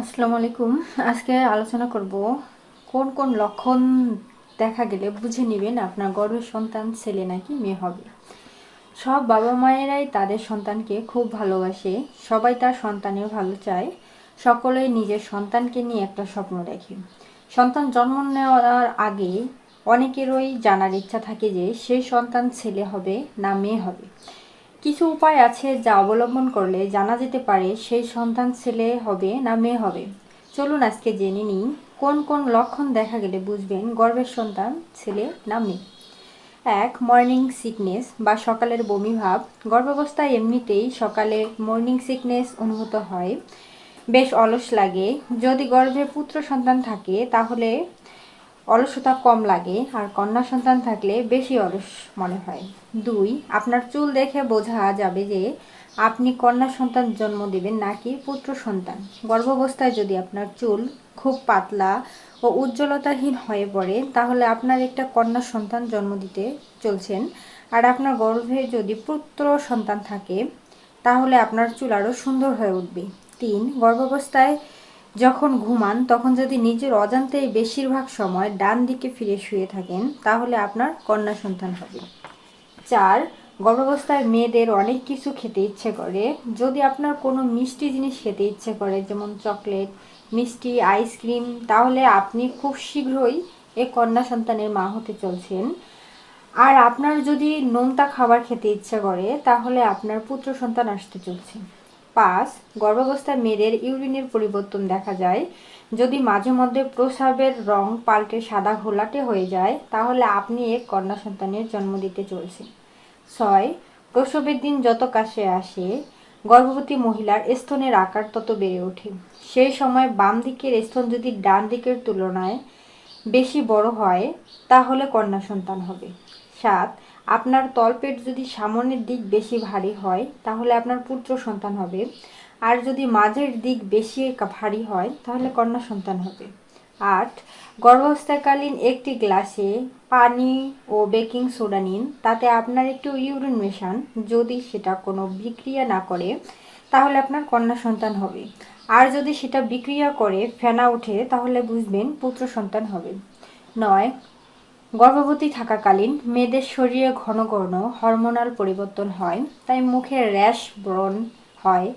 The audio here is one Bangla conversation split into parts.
আসসালামু আলাইকুম। আজকে আলোচনা করব কোন কোন লক্ষণ দেখা গেলে বুঝে নেবেন আপনার গর্ভের সন্তান ছেলে নাকি মেয়ে হবে। সব বাবা মায়েরাই তাদের সন্তানকে খুব ভালোবাসে, সবাই তার সন্তানের ভালো চায় সকলেই নিজের সন্তানকে নিয়ে একটা স্বপ্ন দেখে। সন্তান জন্ম নেওয়ার আগে অনেকেরই জানার ইচ্ছা থাকে যে সেই সন্তান ছেলে হবে না মেয়ে হবে। কিছু উপায় আছে যা অবলম্বন করলে জানা যেতে পারে সেই সন্তান ছেলে হবে না মেয়ে হবে। চলুন আজকে জেনে নিই, কোন কোন লক্ষণ দেখা গেলে বুঝবেন গর্ভের সন্তান ছেলে না মেয়ে? এক মর্নিং সিকনেস বা সকালের বমি ভাব। গর্ভাবস্থায় এমনিতেই সকালে মর্নিং সিকনেস অনুভূত হয়। বেশ অলস লাগে। যদি গর্ভে পুত্র সন্তান থাকে, তাহলে অলসতা কম লাগে আর কন্যা সন্তান থাকলে বেশি অলস মনে হয়। দুই, আপনার চুল দেখে বোঝা যাবে যে আপনি কন্যা সন্তান জন্ম দেবেন নাকি পুত্র সন্তান। গর্ভাবস্থায় যদি আপনার চুল খুব পাতলা ও উজ্জ্বলতাহীন হয়ে পড়ে, তাহলে আপনার একটা কন্যা সন্তান জন্ম দিতে চলছেন। আর আপনার গর্ভে যদি পুত্র সন্তান থাকে, তাহলে আপনার চুল আরও সুন্দর হয়ে উঠবে। তিন, গর্ভাবস্থায় যখন ঘুমান, তখন যদি নিজের অজান্তেই বেশিরভাগ সময় ডান দিকে ফিরে শুয়ে থাকেন, তাহলে আপনার কন্যা সন্তান হবে। চার, গর্ভাবস্থায় মেয়েদের অনেক কিছু খেতে ইচ্ছে করে। যদি আপনার কোনো মিষ্টি জিনিস খেতে ইচ্ছে করে, যেমন চকলেট, মিষ্টি আইসক্রিম তাহলে আপনি খুব শীঘ্রই এ কন্যা সন্তানের মা হতে চলছেন। আর আপনার যদি নোনতা খাবার খেতে ইচ্ছে করে, তাহলে আপনার পুত্র সন্তান আসতে চলছে। পাঁচ গর্ভাবস্থায় মেয়েদের ইউরিনের পরিবর্তন দেখা যায়। যদি মাঝে মধ্যে প্রস্রাবের রং পাল্টে সাদা ঘোলাটে হয়ে যায়, তাহলে আপনি এক কন্যা সন্তানের জন্ম দিতে চলছেন। ছয়, প্রসবের দিন যত কাছে আসে, গর্ভবতী মহিলার স্তনের আকার তত বেড়ে ওঠে। সেই সময় বাম দিকের স্তন যদি ডান দিকের তুলনায় বেশি বড় হয়, তাহলে কন্যা সন্তান হবে। সাত আপনার তলপেট যদি সামনের দিক বেশি ভারী হয়, তাহলে আপনার পুত্র সন্তান হবে। আর যদি মাঝের দিক বেশি ভারী হয়, তাহলে কন্যা সন্তান হবে। আট, গর্ভাবস্থাকালীন একটি গ্লাসে পানি ও বেকিং সোডা নিন। তাতে আপনার একটু ইউরিন মেশান। যদি সেটা কোনো বিক্রিয়া না করে, তাহলে আপনার কন্যা সন্তান হবে। আর যদি সেটা বিক্রিয়া করে ফেনা ওঠে, তাহলে বুঝবেন পুত্র সন্তান হবে। নয় গর্ভবতী থাকাকালীন মেয়েদের শরীরে ঘন ঘন হরমোনাল পরিবর্তন হয়, তাই মুখে র্যাশ ব্রণ হয়।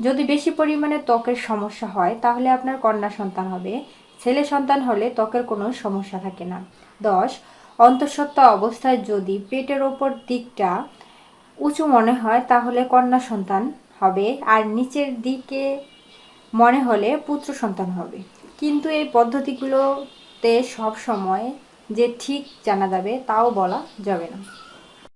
যদি বেশি পরিমাণে ত্বকের সমস্যা হয়, তাহলে আপনার কন্যা সন্তান হবে। ছেলে সন্তান হলে ত্বকের কোনো সমস্যা থাকে না। দশ, অন্তঃসত্ত্বা অবস্থায় যদি পেটের ওপর দিকটা উঁচু মনে হয়, তাহলে কন্যা সন্তান হবে। আর নিচের দিকে মনে হলে পুত্র সন্তান হবে। কিন্তু এই পদ্ধতিগুলোতে সব সময় যে ঠিক জানা যাবে তাও বলা যাবে না।